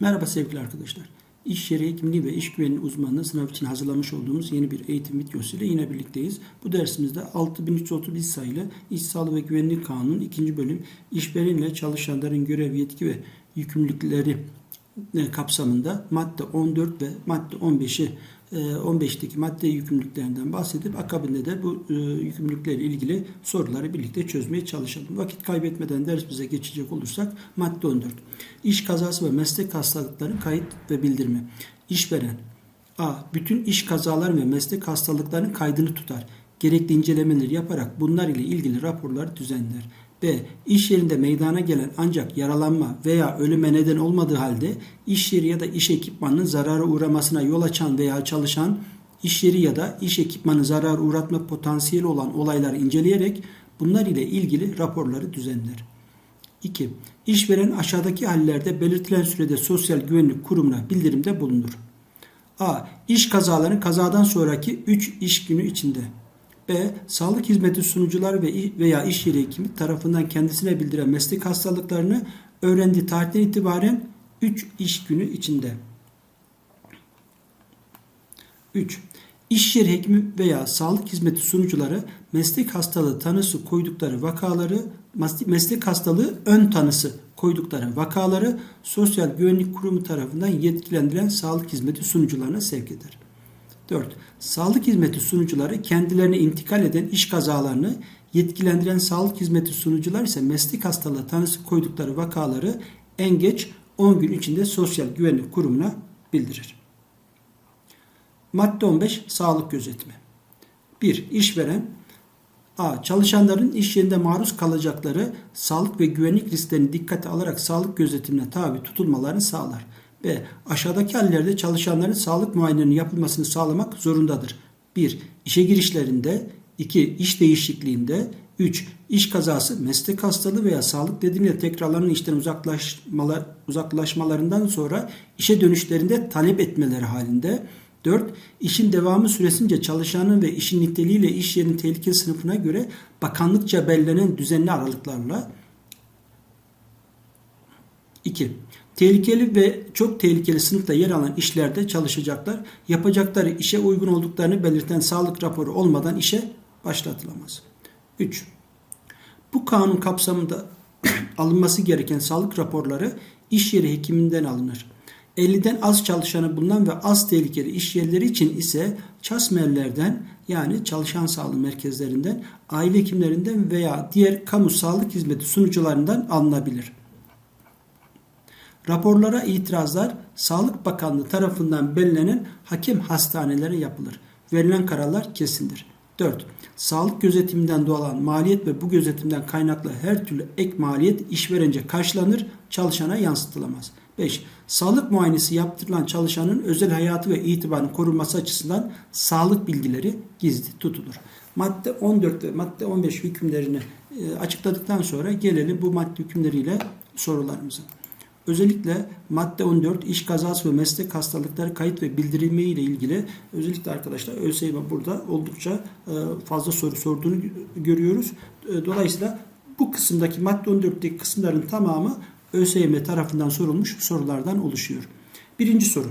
Merhaba sevgili arkadaşlar. İş yeri hekimliği ve iş güvenliği uzmanlığı sınav için hazırlamış olduğumuz yeni bir eğitim videosu ile yine birlikteyiz. Bu dersimizde 6331 sayılı İş Sağlığı ve Güvenliği Kanunu 2. bölüm işveren ile çalışanların görev, yetki ve yükümlülükleri kapsamında madde 14 ve madde 15'i 15'teki madde yükümlülüklerinden bahsedip akabinde de bu e, yükümlülüklerle ilgili soruları birlikte çözmeye çalışalım. Vakit kaybetmeden dersimize geçecek olursak madde 14. İş kazası ve meslek hastalıkları kayıt ve bildirme. İşveren A. Bütün iş kazaları ve meslek hastalıklarının kaydını tutar. Gerekli incelemeleri yaparak bunlar ile ilgili raporları düzenler. B. İş yerinde meydana gelen ancak yaralanma veya ölüme neden olmadığı halde iş yeri ya da iş ekipmanının zarara uğramasına yol açan veya çalışan iş yeri ya da iş ekipmanı zarar uğratma potansiyeli olan olayları inceleyerek bunlar ile ilgili raporları düzenler. 2. İşveren aşağıdaki hallerde belirtilen sürede Sosyal Güvenlik Kurumu'na bildirimde bulunur. A. İş kazalarının kazadan sonraki 3 iş günü içinde. B. Sağlık hizmeti sunucular ve veya iş yeri hekimi tarafından kendisine bildiren meslek hastalıklarını öğrendiği tarihten itibaren 3 iş günü içinde. 3. İş yeri hekimi veya sağlık hizmeti sunucuları meslek hastalığı tanısı koydukları vakaları, meslek hastalığı ön tanısı koydukları vakaları Sosyal Güvenlik Kurumu tarafından yetkilendirilen sağlık hizmeti sunucularına sevk eder. 4. Sağlık hizmeti sunucuları kendilerine intikal eden iş kazalarını yetkilendiren sağlık hizmeti sunucular ise meslek hastalığı tanısı koydukları vakaları en geç 10 gün içinde Sosyal Güvenlik Kurumu'na bildirir. Madde 15 Sağlık gözetimi 1. İşveren A. Çalışanların iş yerinde maruz kalacakları sağlık ve güvenlik risklerini dikkate alarak sağlık gözetimine tabi tutulmalarını sağlar. B. Aşağıdaki hallerde çalışanların sağlık muayenelerinin yapılmasını sağlamak zorundadır. 1. İşe girişlerinde 2. iş değişikliğinde 3. İş kazası, meslek hastalığı veya sağlık nedeniyle tekrarlanan işten uzaklaşmalar, uzaklaşmalarından sonra işe dönüşlerinde talep etmeleri halinde 4. İşin devamı süresince çalışanın ve işin niteliğiyle iş yerinin tehlike sınıfına göre bakanlıkça belirlenen düzenli aralıklarla 2. Tehlikeli ve çok tehlikeli sınıfta yer alan işlerde çalışacaklar. Yapacakları işe uygun olduklarını belirten sağlık raporu olmadan işe başlatılamaz. 3. Bu kanun kapsamında alınması gereken sağlık raporları iş yeri hekiminden alınır. 50'den az çalışanı bulunan ve az tehlikeli iş yerleri için ise çasmerlerden yani çalışan sağlığı merkezlerinden, aile hekimlerinden veya diğer kamu sağlık hizmeti sunucularından alınabilir. Raporlara itirazlar Sağlık Bakanlığı tarafından belirlenen hakem hastanelere yapılır. Verilen kararlar kesindir. 4. Sağlık gözetiminden doğan maliyet ve bu gözetimden kaynaklı her türlü ek maliyet işverence karşılanır, çalışana yansıtılamaz. 5. Sağlık muayenesi yaptırılan çalışanın özel hayatı ve itibarının korunması açısından sağlık bilgileri gizli tutulur. Madde 14 ve madde 15 hükümlerini e, açıkladıktan sonra gelelim bu madde hükümleriyle sorularımıza. Özellikle madde 14 iş kazası ve meslek hastalıkları kayıt ve bildirilme ile ilgili özellikle arkadaşlar ÖSYM burada oldukça e, fazla soru sorduğunu görüyoruz. E, dolayısıyla bu kısımdaki madde 14'teki kısımların tamamı ÖSYM tarafından sorulmuş sorulardan oluşuyor. Birinci soru.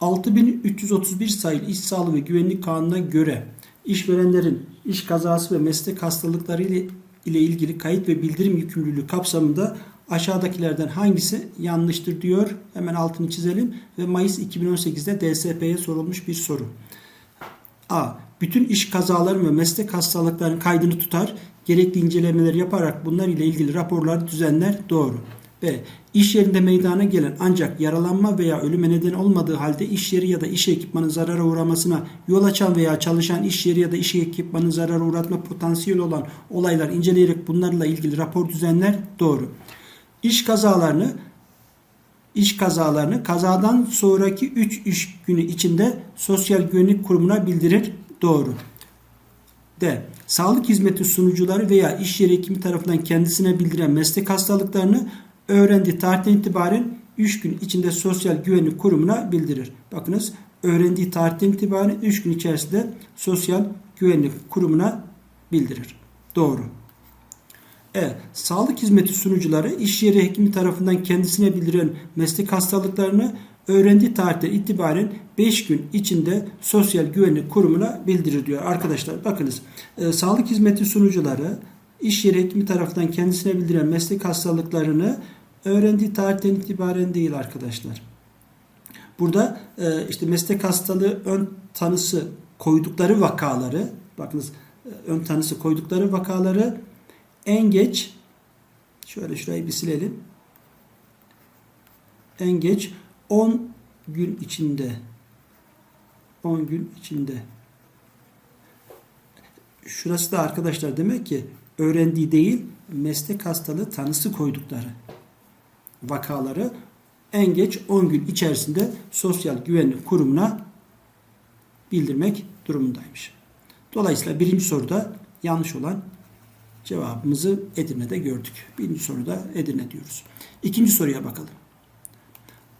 6331 sayılı İş Sağlığı ve Güvenlik Kanunu'na göre işverenlerin iş kazası ve meslek hastalıkları ile, ile ilgili kayıt ve bildirim yükümlülüğü kapsamında aşağıdakilerden hangisi yanlıştır diyor. Hemen altını çizelim ve Mayıs 2018'de DSP'ye sorulmuş bir soru. A. Bütün iş kazaları ve meslek hastalıklarının kaydını tutar, gerekli incelemeler yaparak bunlar ile ilgili raporlar düzenler. Doğru. B. İş yerinde meydana gelen ancak yaralanma veya ölüme neden olmadığı halde iş yeri ya da iş ekipmanı zarara uğramasına yol açan veya çalışan iş yeri ya da iş ekipmanı zarara uğratma potansiyeli olan olaylar inceleyerek bunlarla ilgili rapor düzenler. Doğru. İş kazalarını iş kazalarını kazadan sonraki 3 iş günü içinde Sosyal Güvenlik Kurumu'na bildirir. Doğru. D. Sağlık hizmeti sunucuları veya iş yeri hekimi tarafından kendisine bildiren meslek hastalıklarını öğrendiği tarihten itibaren 3 gün içinde Sosyal Güvenlik Kurumu'na bildirir. Bakınız öğrendiği tarihten itibaren 3 gün içerisinde Sosyal Güvenlik Kurumu'na bildirir. Doğru. E. Sağlık hizmeti sunucuları iş yeri hekimi tarafından kendisine bildirilen meslek hastalıklarını öğrendiği tarihten itibaren 5 gün içinde Sosyal Güvenlik Kurumu'na bildirir diyor. Arkadaşlar bakınız e, sağlık hizmeti sunucuları iş yeri hekimi tarafından kendisine bildirilen meslek hastalıklarını öğrendiği tarihten itibaren değil arkadaşlar. Burada e, işte meslek hastalığı ön tanısı koydukları vakaları bakınız e, ön tanısı koydukları vakaları en geç şöyle şurayı bir silelim. En geç 10 gün içinde 10 gün içinde şurası da arkadaşlar demek ki öğrendiği değil meslek hastalığı tanısı koydukları vakaları en geç 10 gün içerisinde Sosyal Güvenlik Kurumu'na bildirmek durumundaymış. Dolayısıyla birinci soruda yanlış olan cevabımızı Edirne'de gördük. Birinci soruda Edirne diyoruz. İkinci soruya bakalım.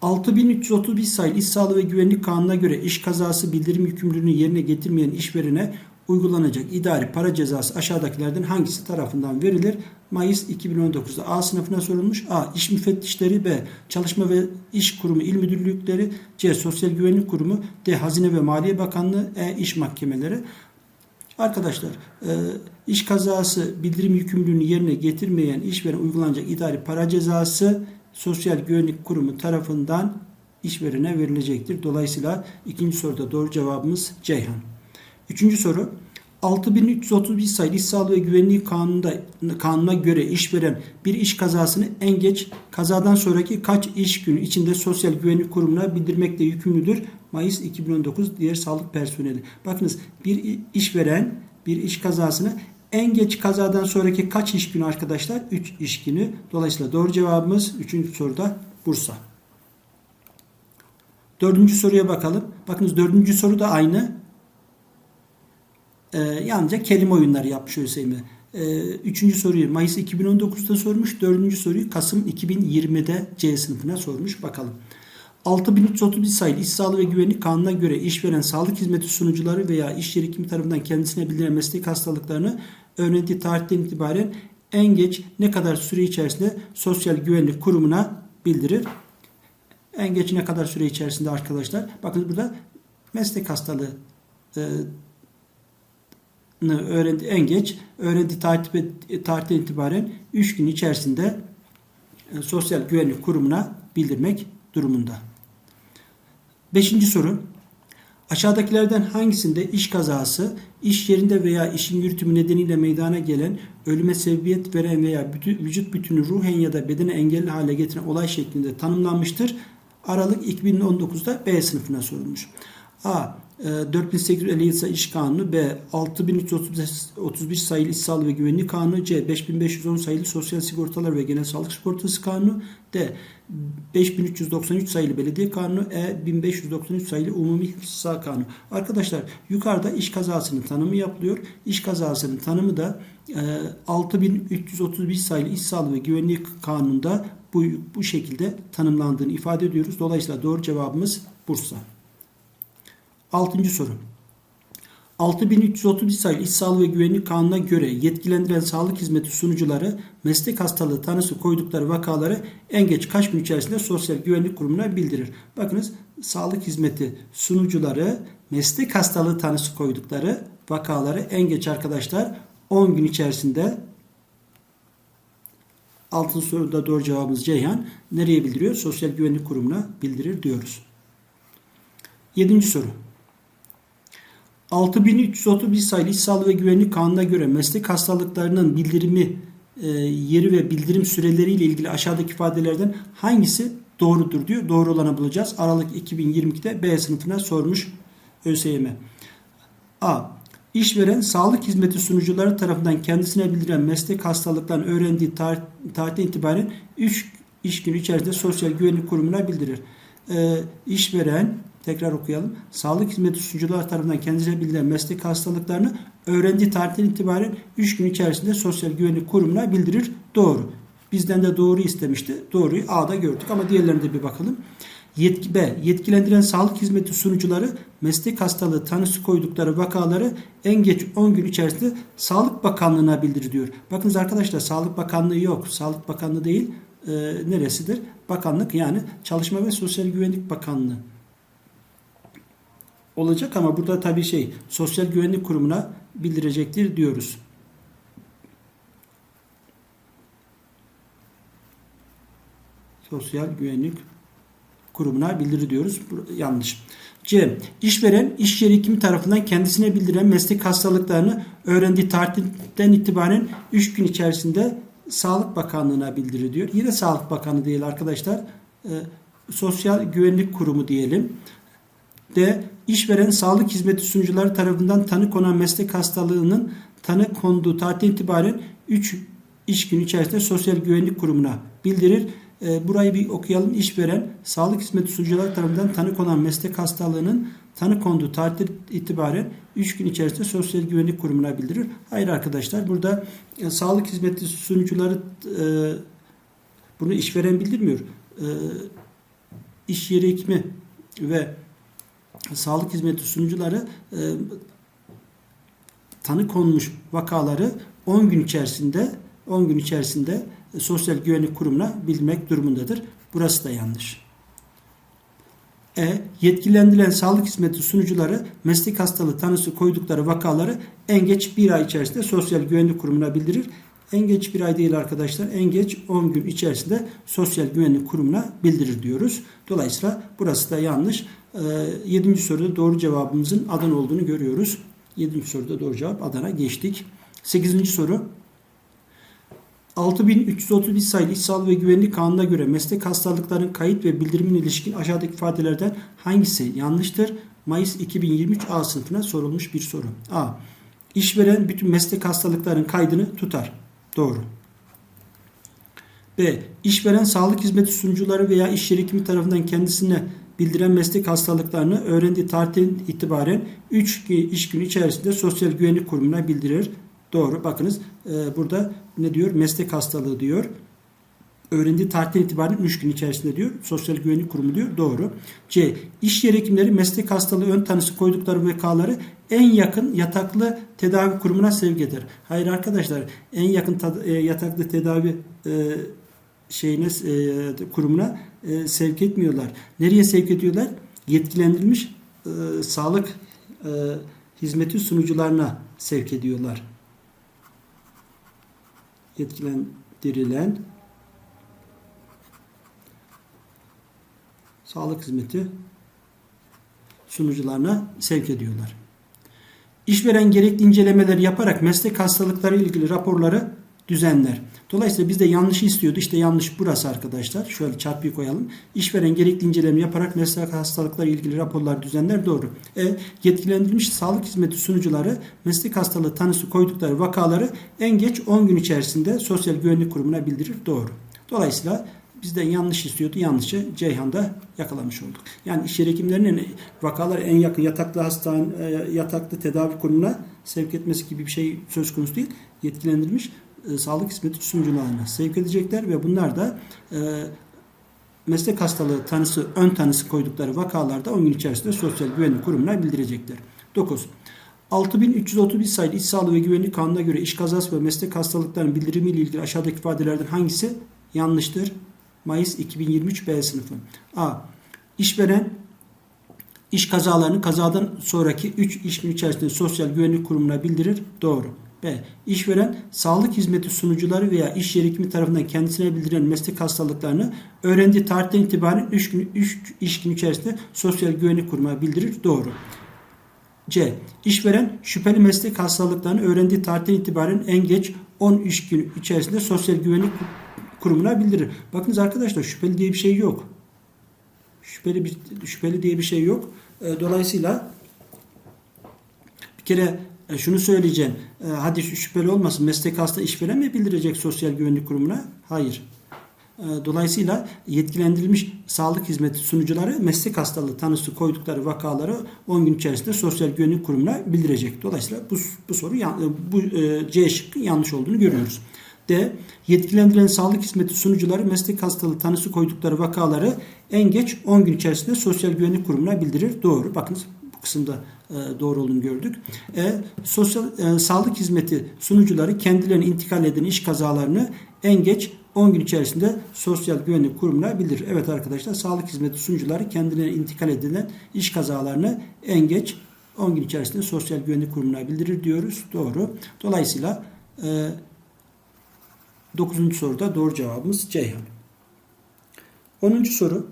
6331 sayılı İş Sağlığı ve Güvenlik Kanunu'na göre iş kazası bildirim yükümlülüğünü yerine getirmeyen işverene uygulanacak idari para cezası aşağıdakilerden hangisi tarafından verilir? Mayıs 2019'da A sınıfına sorulmuş. A. İş müfettişleri B. Çalışma ve İş Kurumu İl Müdürlükleri C. Sosyal Güvenlik Kurumu D. Hazine ve Maliye Bakanlığı E. İş Mahkemeleri Arkadaşlar e, iş kazası bildirim yükümlülüğünü yerine getirmeyen işveren uygulanacak idari para cezası Sosyal Güvenlik Kurumu tarafından işverene verilecektir. Dolayısıyla ikinci soruda doğru cevabımız Ceyhan. Üçüncü soru 6331 sayılı İş Sağlığı ve Güvenliği Kanunu'nda, kanuna göre işveren bir iş kazasını en geç kazadan sonraki kaç iş günü içinde Sosyal Güvenlik Kurumu'na bildirmekle yükümlüdür. Mayıs 2019 diğer sağlık personeli. Bakınız bir işveren bir iş kazasını en geç kazadan sonraki kaç iş günü arkadaşlar? 3 iş günü. Dolayısıyla doğru cevabımız 3. soruda Bursa. Dördüncü soruya bakalım. Bakınız dördüncü soru da aynı. Ee, yalnızca kelime oyunları yapmış ÖSYM. Ee, üçüncü soruyu Mayıs 2019'da sormuş. Dördüncü soruyu Kasım 2020'de C sınıfına sormuş. Bakalım. 6331 sayılı İş Sağlığı ve Güvenlik Kanunu'na göre işveren sağlık hizmeti sunucuları veya iş yeri kimi tarafından kendisine bildirilen meslek hastalıklarını öğrendiği tarihten itibaren en geç ne kadar süre içerisinde Sosyal Güvenlik Kurumu'na bildirir. En geç ne kadar süre içerisinde arkadaşlar? Bakın burada meslek hastalığı e, öğrendi en geç öğrendi tarih, tarihten itibaren 3 gün içerisinde e, Sosyal Güvenlik Kurumu'na bildirmek durumunda. Beşinci soru. Aşağıdakilerden hangisinde iş kazası, iş yerinde veya işin yürütümü nedeniyle meydana gelen, ölüme sebebiyet veren veya vücut bütünü ruhen ya da bedene engelli hale getiren olay şeklinde tanımlanmıştır? Aralık 2019'da B sınıfına sorulmuş. A. 4857 sayılı İş Kanunu B. 6331 sayılı İş Sağlığı ve Güvenlik Kanunu C. 5510 sayılı Sosyal Sigortalar ve Genel Sağlık Sigortası Kanunu D. 5393 sayılı Belediye Kanunu E. 1593 sayılı Umumi Sağ Kanunu. Arkadaşlar yukarıda iş kazasının tanımı yapılıyor. İş kazasının tanımı da 6331 sayılı İş Sağlığı ve Güvenlik Kanunu'nda bu, bu şekilde tanımlandığını ifade ediyoruz. Dolayısıyla doğru cevabımız Bursa. Altıncı soru. 6331 sayılı İş Sağlığı ve Güvenlik Kanunu'na göre yetkilendiren sağlık hizmeti sunucuları meslek hastalığı tanısı koydukları vakaları en geç kaç gün içerisinde Sosyal Güvenlik Kurumu'na bildirir. Bakınız sağlık hizmeti sunucuları meslek hastalığı tanısı koydukları vakaları en geç arkadaşlar 10 gün içerisinde altın soruda doğru cevabımız Ceyhan. Nereye bildiriyor? Sosyal Güvenlik Kurumu'na bildirir diyoruz. Yedinci soru. 6331 sayılı İş Sağlığı ve Güvenlik Kanunu'na göre meslek hastalıklarının bildirimi e, yeri ve bildirim süreleriyle ilgili aşağıdaki ifadelerden hangisi doğrudur diyor. Doğru olanı bulacağız. Aralık 2022'de B sınıfına sormuş ÖSYM. A. İşveren sağlık hizmeti sunucuları tarafından kendisine bildirilen meslek hastalıklarını öğrendiği tarih, tarihten itibaren 3 iş günü içerisinde Sosyal Güvenlik Kurumu'na bildirir. Ee, işveren Tekrar okuyalım. Sağlık hizmeti sunucular tarafından kendisine bildiren meslek hastalıklarını öğrendiği tarihten itibaren 3 gün içerisinde Sosyal Güvenlik Kurumu'na bildirir. Doğru. Bizden de doğru istemişti. Doğruyu A'da gördük ama diğerlerine de bir bakalım. Yetki, B. Yetkilendiren sağlık hizmeti sunucuları meslek hastalığı tanısı koydukları vakaları en geç 10 gün içerisinde Sağlık Bakanlığı'na bildir diyor. Bakınız arkadaşlar Sağlık Bakanlığı yok. Sağlık Bakanlığı değil. E, neresidir? Bakanlık yani Çalışma ve Sosyal Güvenlik Bakanlığı olacak ama burada tabii şey Sosyal Güvenlik Kurumu'na bildirecektir diyoruz. Sosyal Güvenlik Kurumu'na bildirir diyoruz. Yanlış. C. İşveren iş yeri hekimi tarafından kendisine bildiren meslek hastalıklarını öğrendiği tarihten itibaren 3 gün içerisinde Sağlık Bakanlığı'na bildirir diyor. Yine Sağlık Bakanlığı değil arkadaşlar. E, Sosyal Güvenlik Kurumu diyelim. D. İşveren sağlık hizmeti sunucuları tarafından tanı konan meslek hastalığının tanı konduğu tarihten itibaren 3 iş günü içerisinde Sosyal Güvenlik Kurumu'na bildirir. E, burayı bir okuyalım. İşveren sağlık hizmeti sunucuları tarafından tanı konan meslek hastalığının tanı konduğu tarihten itibaren 3 gün içerisinde Sosyal Güvenlik Kurumu'na bildirir. Hayır arkadaşlar burada e, sağlık hizmeti sunucuları e, bunu işveren bildirmiyor. E, iş yeri hekimi ve sağlık hizmeti sunucuları e, tanı konmuş vakaları 10 gün içerisinde 10 gün içerisinde e, Sosyal Güvenlik Kurumu'na bildirmek durumundadır. Burası da yanlış. E. Yetkilendirilen sağlık hizmeti sunucuları meslek hastalığı tanısı koydukları vakaları en geç bir ay içerisinde Sosyal Güvenlik Kurumu'na bildirir. En geç bir ay değil arkadaşlar. En geç 10 gün içerisinde Sosyal Güvenlik Kurumu'na bildirir diyoruz. Dolayısıyla burası da yanlış. E, 7. soruda doğru cevabımızın Adana olduğunu görüyoruz. 7. soruda doğru cevap Adana geçtik. 8. soru 6331 sayılı İş Sağlığı ve Güvenlik Kanunu'na göre meslek hastalıklarının kayıt ve bildirimine ilişkin aşağıdaki ifadelerden hangisi yanlıştır? Mayıs 2023 A sınıfına sorulmuş bir soru. A. İşveren bütün meslek hastalıklarının kaydını tutar. Doğru. B. İşveren sağlık hizmeti sunucuları veya iş yeri hekimi tarafından kendisine bildiren meslek hastalıklarını öğrendiği tarihten itibaren 3 iş günü içerisinde Sosyal Güvenlik Kurumu'na bildirir. Doğru. Bakınız e, burada ne diyor? Meslek hastalığı diyor. Öğrendiği tarihten itibaren 3 gün içerisinde diyor. Sosyal Güvenlik Kurumu diyor. Doğru. C. İş yeri hekimleri meslek hastalığı ön tanısı koydukları vakaları en yakın yataklı tedavi kurumuna sevk eder. Hayır arkadaşlar en yakın e, yataklı tedavi e, şeyine e, kurumuna e, sevk etmiyorlar. Nereye sevk ediyorlar? Yetkilendirilmiş e, sağlık e, hizmeti sunucularına sevk ediyorlar. Yetkilendirilen sağlık hizmeti sunucularına sevk ediyorlar. İşveren gerekli incelemeleri yaparak meslek hastalıkları ilgili raporları düzenler. Dolayısıyla bizde yanlışı istiyordu. İşte yanlış burası arkadaşlar. Şöyle çarpıyı koyalım. İşveren gerekli inceleme yaparak meslek hastalıkları ilgili raporlar düzenler. Doğru. E, yetkilendirilmiş sağlık hizmeti sunucuları meslek hastalığı tanısı koydukları vakaları en geç 10 gün içerisinde Sosyal Güvenlik Kurumu'na bildirir. Doğru. Dolayısıyla bizden yanlış istiyordu. Yanlışı Ceyhan'da yakalamış olduk. Yani iş yeri hekimlerinin vakaları en yakın yataklı hastane, e, yataklı tedavi kurumuna sevk etmesi gibi bir şey söz konusu değil. Yetkilendirilmiş e, sağlık hizmeti sunucularına sevk edecekler ve bunlar da e, meslek hastalığı tanısı, ön tanısı koydukları vakalarda 10 gün içerisinde Sosyal Güvenlik Kurumu'na bildirecekler. 9. 6331 sayılı İş Sağlığı ve Güvenlik Kanunu'na göre iş kazası ve meslek hastalıklarının bildirimiyle ilgili aşağıdaki ifadelerden hangisi yanlıştır? Mayıs 2023 B sınıfı. A. İşveren iş kazalarını kazadan sonraki 3 iş gün içerisinde Sosyal Güvenlik Kurumu'na bildirir. Doğru. B. İşveren sağlık hizmeti sunucuları veya iş yeri hekimi tarafından kendisine bildiren meslek hastalıklarını öğrendiği tarihten itibaren 3 gün 3 iş gün içerisinde Sosyal Güvenlik Kurumu'na bildirir. Doğru. C. İşveren şüpheli meslek hastalıklarını öğrendiği tarihten itibaren en geç 10 iş gün içerisinde Sosyal Güvenlik Kurumu'na bildirir. Bakınız arkadaşlar şüpheli diye bir şey yok. Şüpheli bir şüpheli diye bir şey yok. E, Dolayısıyla bir kere e, şunu söyleyeceğim. E, hadi şüpheli olmasın. Meslek hasta işveren mi bildirecek Sosyal Güvenlik Kurumu'na? Hayır. E, Dolayısıyla yetkilendirilmiş sağlık hizmeti sunucuları meslek hastalığı tanısı koydukları vakaları 10 gün içerisinde Sosyal Güvenlik Kurumu'na bildirecek. Dolayısıyla bu, bu soru yan- bu e, C şıkkı yanlış olduğunu görüyoruz. D. Yetkilendirilen sağlık hizmeti sunucuları meslek hastalığı tanısı koydukları vakaları en geç 10 gün içerisinde Sosyal Güvenlik Kurumu'na bildirir. Doğru. Bakınız kısımda e, doğru olduğunu gördük. E, sosyal e, sağlık hizmeti sunucuları kendilerine intikal eden iş kazalarını en geç 10 gün içerisinde Sosyal Güvenlik Kurumu'na bildirir. Evet arkadaşlar sağlık hizmeti sunucuları kendilerine intikal edilen iş kazalarını en geç 10 gün içerisinde Sosyal Güvenlik Kurumu'na bildirir diyoruz. Doğru. Dolayısıyla e, 9. soruda doğru cevabımız Ceyhan. 10. soru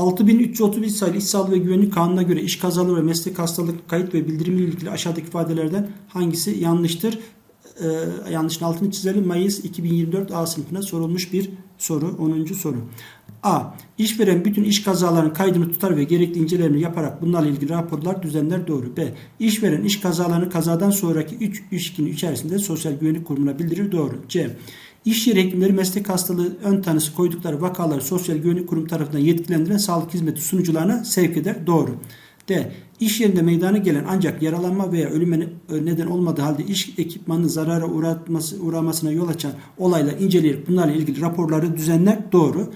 6331 sayılı İş Sağlığı ve Güvenlik Kanunu'na göre iş kazaları ve meslek hastalık kayıt ve bildirimi ile ilgili aşağıdaki ifadelerden hangisi yanlıştır? Ee, yanlışın altını çizelim. Mayıs 2024 A sınıfına sorulmuş bir soru. 10. soru. A. İşveren bütün iş kazalarının kaydını tutar ve gerekli incelemeni yaparak bunlarla ilgili raporlar düzenler doğru. B. İşveren iş kazalarını kazadan sonraki 3 iş günü içerisinde Sosyal Güvenlik Kurumu'na bildirir doğru. C. İş yeri hekimleri meslek hastalığı ön tanısı koydukları vakaları Sosyal Güvenlik Kurumu tarafından yetkilendiren sağlık hizmeti sunucularına sevk eder. Doğru. D. İş yerinde meydana gelen ancak yaralanma veya ölüme neden olmadığı halde iş ekipmanının zarara uğratması, uğramasına yol açan olaylar inceleyerek bunlarla ilgili raporları düzenler. Doğru.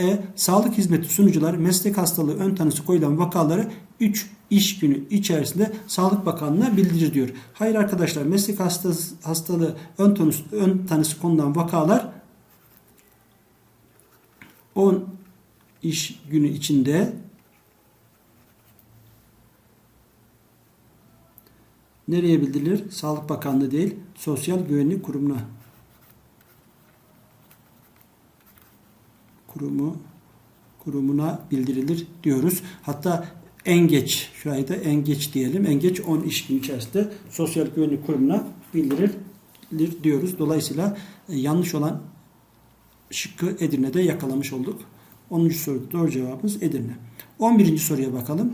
E. Sağlık hizmeti sunucuları meslek hastalığı ön tanısı koyulan vakaları 3 iş günü içerisinde Sağlık Bakanlığı'na bildirir diyor. Hayır arkadaşlar meslek hastası, hastalığı ön tanısı, ön tanısı konulan vakalar 10 iş günü içinde nereye bildirilir? Sağlık Bakanlığı değil, Sosyal Güvenlik Kurumu'na. Kurumu kurumuna bildirilir diyoruz. Hatta en geç şurayı da en geç diyelim. En geç 10 iş gün içerisinde Sosyal Güvenlik Kurumu'na bildirilir diyoruz. Dolayısıyla e, yanlış olan şıkkı Edirne'de yakalamış olduk. 10. soru doğru cevabımız Edirne. 11. soruya bakalım.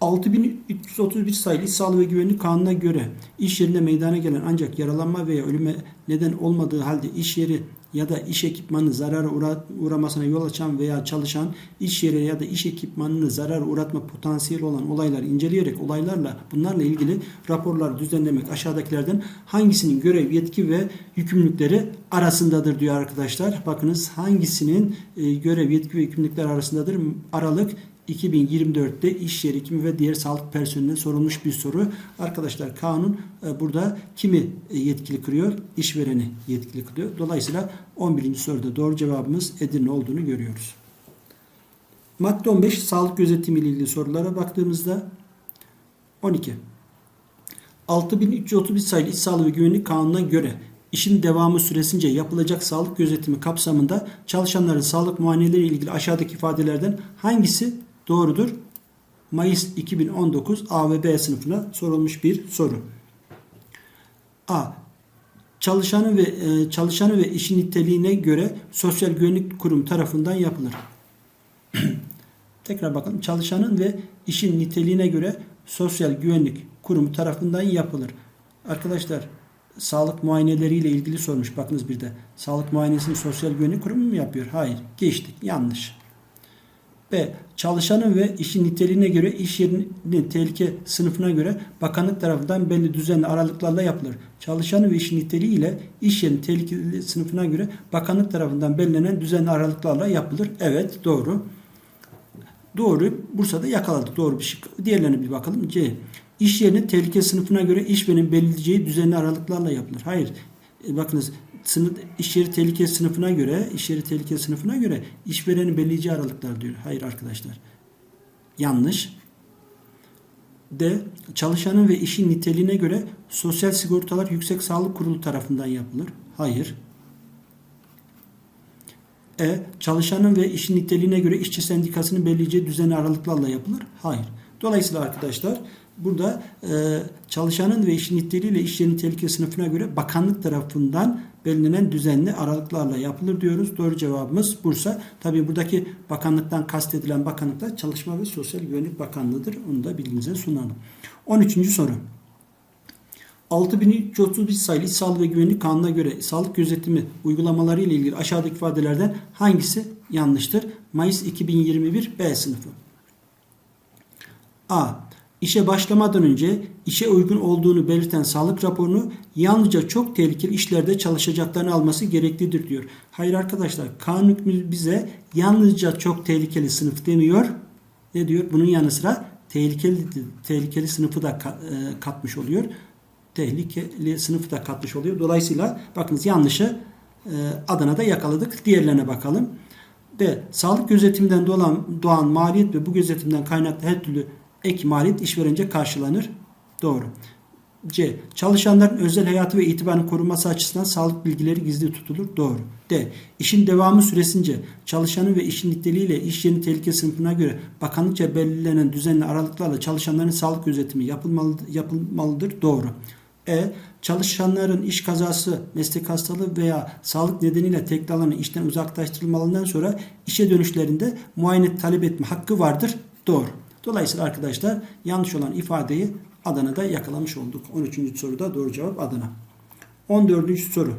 6331 sayılı İş Sağlığı ve Güvenlik Kanunu'na göre iş yerinde meydana gelen ancak yaralanma veya ölüme neden olmadığı halde iş yeri ya da iş ekipmanı zarara uğra uğramasına yol açan veya çalışan iş yeri ya da iş ekipmanını zarar uğratma potansiyeli olan olaylar inceleyerek olaylarla bunlarla ilgili raporlar düzenlemek aşağıdakilerden hangisinin görev, yetki ve yükümlülükleri arasındadır diyor arkadaşlar. Bakınız hangisinin e, görev, yetki ve yükümlülükler arasındadır? Aralık 2024'te iş yeri kimi ve diğer sağlık personeline sorulmuş bir soru. Arkadaşlar kanun e, burada kimi e, yetkili kırıyor? İşvereni yetkili kılıyor. Dolayısıyla 11. soruda doğru cevabımız Edirne olduğunu görüyoruz. Madde 15 sağlık gözetimi ile ilgili sorulara baktığımızda 12. 6331 sayılı İş Sağlığı ve Güvenlik Kanunu'na göre işin devamı süresince yapılacak sağlık gözetimi kapsamında çalışanların sağlık muayeneleri ilgili aşağıdaki ifadelerden hangisi doğrudur? Mayıs 2019 A ve B sınıfına sorulmuş bir soru. A. Çalışanı ve e, çalışanı ve işin niteliğine göre Sosyal Güvenlik Kurum tarafından yapılır. Tekrar bakalım. Çalışanın ve işin niteliğine göre Sosyal Güvenlik Kurumu tarafından yapılır. Arkadaşlar sağlık muayeneleriyle ilgili sormuş. Bakınız bir de. Sağlık muayenesini Sosyal Güvenlik Kurumu mu yapıyor? Hayır. Geçtik. Yanlış. B. Çalışanın ve işin niteliğine göre iş yerinin tehlike sınıfına göre bakanlık tarafından belli düzenli aralıklarla yapılır. Çalışanın ve işin niteliği ile iş yerinin tehlikeli sınıfına göre bakanlık tarafından belirlenen düzenli aralıklarla yapılır. Evet doğru. Doğru. Bursa'da yakaladık. Doğru bir şey. Diğerlerine bir bakalım. C. İş yerinin tehlike sınıfına göre işverenin belirleyeceği düzenli aralıklarla yapılır. Hayır. E, bakınız sınıf, iş yeri tehlike sınıfına göre, iş yeri tehlike sınıfına göre işverenin belirleyici aralıklar diyor. Hayır arkadaşlar. Yanlış. D. Çalışanın ve işin niteliğine göre Sosyal Sigortalar Yüksek Sağlık Kurulu tarafından yapılır. Hayır. E. Çalışanın ve işin niteliğine göre işçi sendikasının belirleyeceği düzenli aralıklarla yapılır. Hayır. Dolayısıyla arkadaşlar burada e, çalışanın ve işin niteliğiyle iş yerinin tehlike sınıfına göre bakanlık tarafından belirlenen düzenli aralıklarla yapılır diyoruz. Doğru cevabımız Bursa. Tabii buradaki bakanlıktan kastedilen bakanlıklar Çalışma ve Sosyal Güvenlik Bakanlığı'dır. Onu da bilginize sunalım. 13. soru. 6331 sayılı İş Sağlığı ve Güvenlik Kanunu'na göre sağlık gözetimi uygulamaları ile ilgili aşağıdaki ifadelerden hangisi yanlıştır? Mayıs 2021 B sınıfı. A. İşe başlamadan önce işe uygun olduğunu belirten sağlık raporunu yalnızca çok tehlikeli işlerde çalışacaklarını alması gereklidir diyor. Hayır arkadaşlar kanun bize yalnızca çok tehlikeli sınıf demiyor. Ne diyor? Bunun yanı sıra tehlikeli tehlikeli sınıfı da e, katmış oluyor. Tehlikeli sınıfı da katmış oluyor. Dolayısıyla bakınız yanlışı e, Adana'da yakaladık. Diğerlerine bakalım. B. Sağlık gözetiminden doğan, doğan maliyet ve bu gözetimden kaynaklı her türlü ek maliyet işverence karşılanır. Doğru. C. Çalışanların özel hayatı ve itibarının korunması açısından sağlık bilgileri gizli tutulur. Doğru. D. İşin devamı süresince çalışanın ve işin niteliğiyle iş yerinin tehlike sınıfına göre bakanlıkça belirlenen düzenli aralıklarla çalışanların sağlık gözetimi yapılmalı, yapılmalıdır. Doğru. E. Çalışanların iş kazası, meslek hastalığı veya sağlık nedeniyle tekrarlanan işten uzaklaştırılmalarından sonra işe dönüşlerinde muayene talep etme hakkı vardır. Doğru. Dolayısıyla arkadaşlar yanlış olan ifadeyi Adana'da yakalamış olduk. 13. soruda doğru cevap Adana. 14. soru.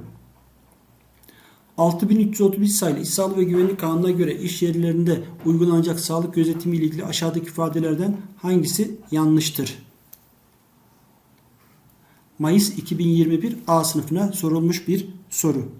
6331 sayılı İş Sağlığı ve Güvenlik Kanunu'na göre iş yerlerinde uygulanacak sağlık gözetimi ile ilgili aşağıdaki ifadelerden hangisi yanlıştır? Mayıs 2021 A sınıfına sorulmuş bir soru.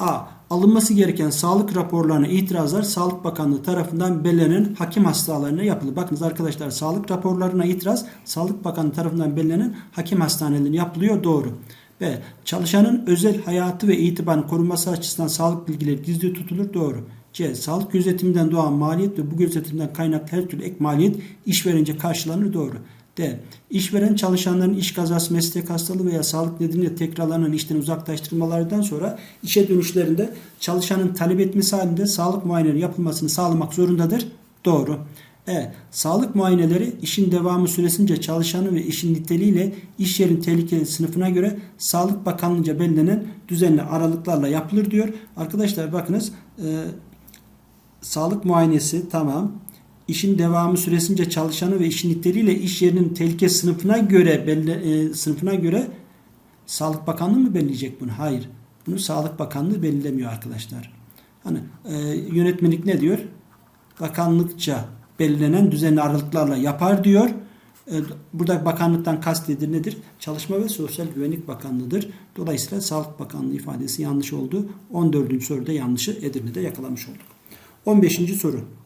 A. Alınması gereken sağlık raporlarına itirazlar Sağlık Bakanlığı tarafından belirlenen hakim hastanelerine yapılır. Bakınız arkadaşlar sağlık raporlarına itiraz Sağlık Bakanlığı tarafından belirlenen hakim hastanelerine yapılıyor. Doğru. B. Çalışanın özel hayatı ve itibarının korunması açısından sağlık bilgileri gizli tutulur. Doğru. C. Sağlık gözetiminden doğan maliyet ve bu gözetimden kaynaklı her türlü ek maliyet işverince karşılanır. Doğru. D. İşveren çalışanların iş kazası, meslek hastalığı veya sağlık nedeniyle tekrarlanan işten uzaklaştırmalardan sonra işe dönüşlerinde çalışanın talep etmesi halinde sağlık muayeneleri yapılmasını sağlamak zorundadır. Doğru. E. Sağlık muayeneleri işin devamı süresince çalışanın ve işin niteliğiyle iş yerin tehlikeli sınıfına göre Sağlık Bakanlığı'nca belirlenen düzenli aralıklarla yapılır diyor. Arkadaşlar bakınız e, sağlık muayenesi tamam. İşin devamı süresince çalışanı ve işin niteliğiyle iş yerinin tehlike sınıfına göre belli, e, sınıfına göre Sağlık Bakanlığı mı belirleyecek bunu? Hayır. Bunu Sağlık Bakanlığı belirlemiyor arkadaşlar. Hani e, yönetmelik ne diyor? Bakanlıkça belirlenen düzenli aralıklarla yapar diyor. E, burada bakanlıktan kastedilir nedir? Çalışma ve Sosyal Güvenlik Bakanlığı'dır. Dolayısıyla Sağlık Bakanlığı ifadesi yanlış oldu. 14. soruda yanlışı Edirne'de yakalamış olduk. 15. soru.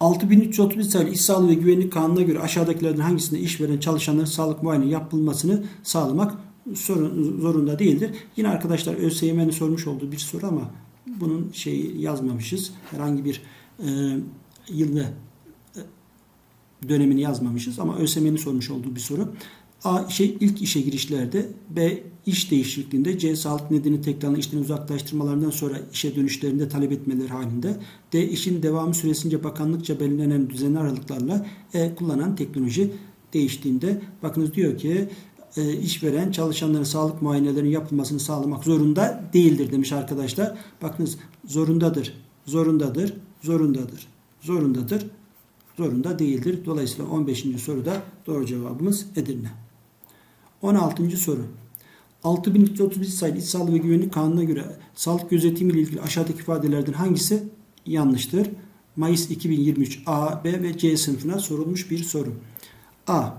6331 sayılı İş Sağlığı ve Güvenlik Kanunu'na göre aşağıdakilerden hangisinde işveren çalışanların sağlık muayene yapılmasını sağlamak zorunda değildir. Yine arkadaşlar ÖSYM'nin sormuş olduğu bir soru ama bunun şeyi yazmamışız. Herhangi bir e, yıl ve e, dönemini yazmamışız ama ÖSYM'nin sormuş olduğu bir soru. A şey ilk işe girişlerde, B iş değişikliğinde, C sağlık nedeni tekrarlanan işten uzaklaştırmalarından sonra işe dönüşlerinde talep etmeleri halinde, D işin devamı süresince bakanlıkça belirlenen düzenli aralıklarla E kullanan teknoloji değiştiğinde bakınız diyor ki e, işveren çalışanların sağlık muayenelerinin yapılmasını sağlamak zorunda değildir demiş arkadaşlar. Bakınız zorundadır, zorundadır, zorundadır, zorundadır, zorunda değildir. Dolayısıyla 15. soruda doğru cevabımız Edirne. 16. soru. 6331 sayılı İç Sağlığı ve Güvenlik Kanunu'na göre sağlık gözetimi ile ilgili aşağıdaki ifadelerden hangisi yanlıştır? Mayıs 2023 A, B ve C sınıfına sorulmuş bir soru. A.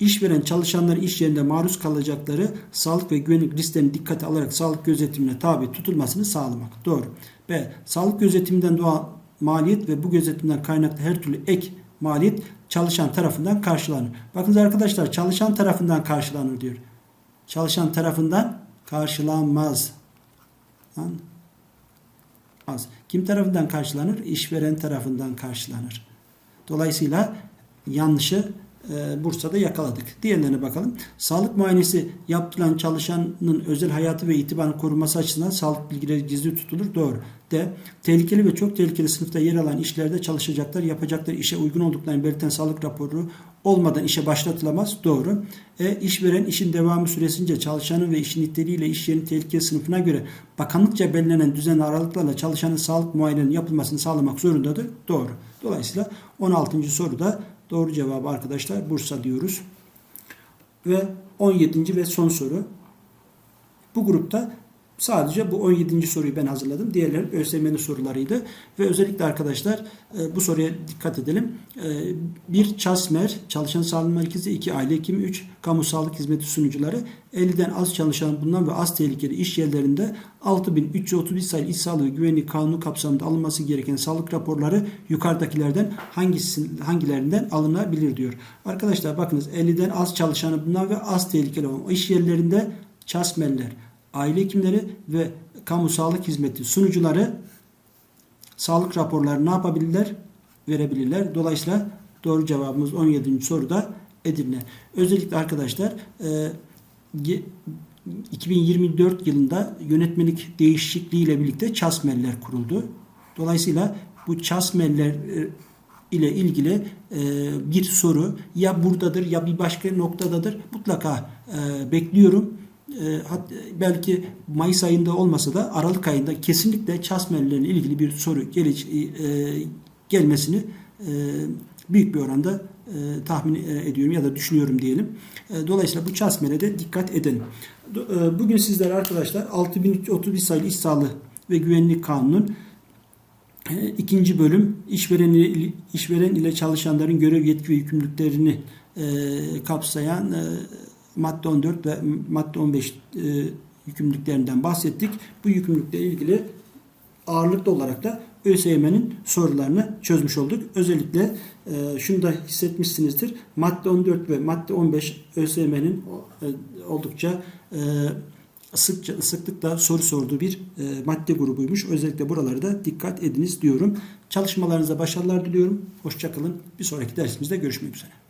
İşveren çalışanların iş yerinde maruz kalacakları sağlık ve güvenlik risklerini dikkate alarak sağlık gözetimine tabi tutulmasını sağlamak. Doğru. B. Sağlık gözetiminden doğan maliyet ve bu gözetimden kaynaklı her türlü ek maliyet çalışan tarafından karşılanır. Bakınız arkadaşlar çalışan tarafından karşılanır diyor. Çalışan tarafından karşılanmaz. Az. Kim tarafından karşılanır? İşveren tarafından karşılanır. Dolayısıyla yanlışı Bursa'da yakaladık. Diğerlerine bakalım. Sağlık muayenesi yaptırılan çalışanın özel hayatı ve itibarını korunması açısından sağlık bilgileri gizli tutulur. Doğru. D. Tehlikeli ve çok tehlikeli sınıfta yer alan işlerde çalışacaklar, yapacakları işe uygun olduklarını belirten sağlık raporu olmadan işe başlatılamaz. Doğru. E. işveren işin devamı süresince çalışanın ve işin niteliğiyle iş yerinin tehlikeli sınıfına göre bakanlıkça belirlenen düzenli aralıklarla çalışanın sağlık muayenenin yapılmasını sağlamak zorundadır. Doğru. Dolayısıyla 16. soruda Doğru cevabı arkadaşlar Bursa diyoruz. Ve 17. ve son soru. Bu grupta Sadece bu 17. soruyu ben hazırladım. Diğerleri ÖSYM'nin sorularıydı. Ve özellikle arkadaşlar e, bu soruya dikkat edelim. E, Bir CHASMER, Çalışan Sağlık Merkezi, 2 Aile Hekimi, 3 Kamu Sağlık Hizmeti Sunucuları 50'den az çalışan bulunan ve az tehlikeli iş yerlerinde 6331 sayılı İş Sağlığı ve Güvenlik Kanunu kapsamında alınması gereken sağlık raporları yukarıdakilerden hangisi, hangilerinden alınabilir diyor. Arkadaşlar bakınız 50'den az çalışanı bulunan ve az tehlikeli olan iş yerlerinde CHASMER'ler, aile hekimleri ve kamu sağlık hizmeti sunucuları sağlık raporları ne yapabilirler? Verebilirler. Dolayısıyla doğru cevabımız 17. soruda Edirne. Özellikle arkadaşlar e, ge- 2024 yılında yönetmelik değişikliği ile birlikte çasmeller kuruldu. Dolayısıyla bu çasmeller e, ile ilgili e, bir soru ya buradadır ya bir başka noktadadır mutlaka e, bekliyorum. E, belki Mayıs ayında olmasa da Aralık ayında kesinlikle çasmerlerle ilgili bir soru geliş, e, gelmesini e, büyük bir oranda tahmin ediyorum ya da düşünüyorum diyelim. Dolayısıyla bu çasmere de dikkat edelim. Do- e, Bugün sizlere arkadaşlar 6331 sayılı İş Sağlığı ve Güvenlik Kanunu'nun e, ikinci bölüm işveren ile, işveren ile çalışanların görev yetki ve yükümlülüklerini kapsayan madde 14 ve madde 15 e, yükümlülüklerinden bahsettik. Bu yükümlülükle ilgili ağırlıklı olarak da ÖSYM'nin sorularını çözmüş olduk. Özellikle e, şunu da hissetmişsinizdir. Madde 14 ve madde 15 ÖSYM'nin e, oldukça e, sıkça, sıklıkla soru sorduğu bir e, madde grubuymuş. Özellikle buralara da dikkat ediniz diyorum. Çalışmalarınıza başarılar diliyorum. Hoşçakalın. Bir sonraki dersimizde görüşmek üzere.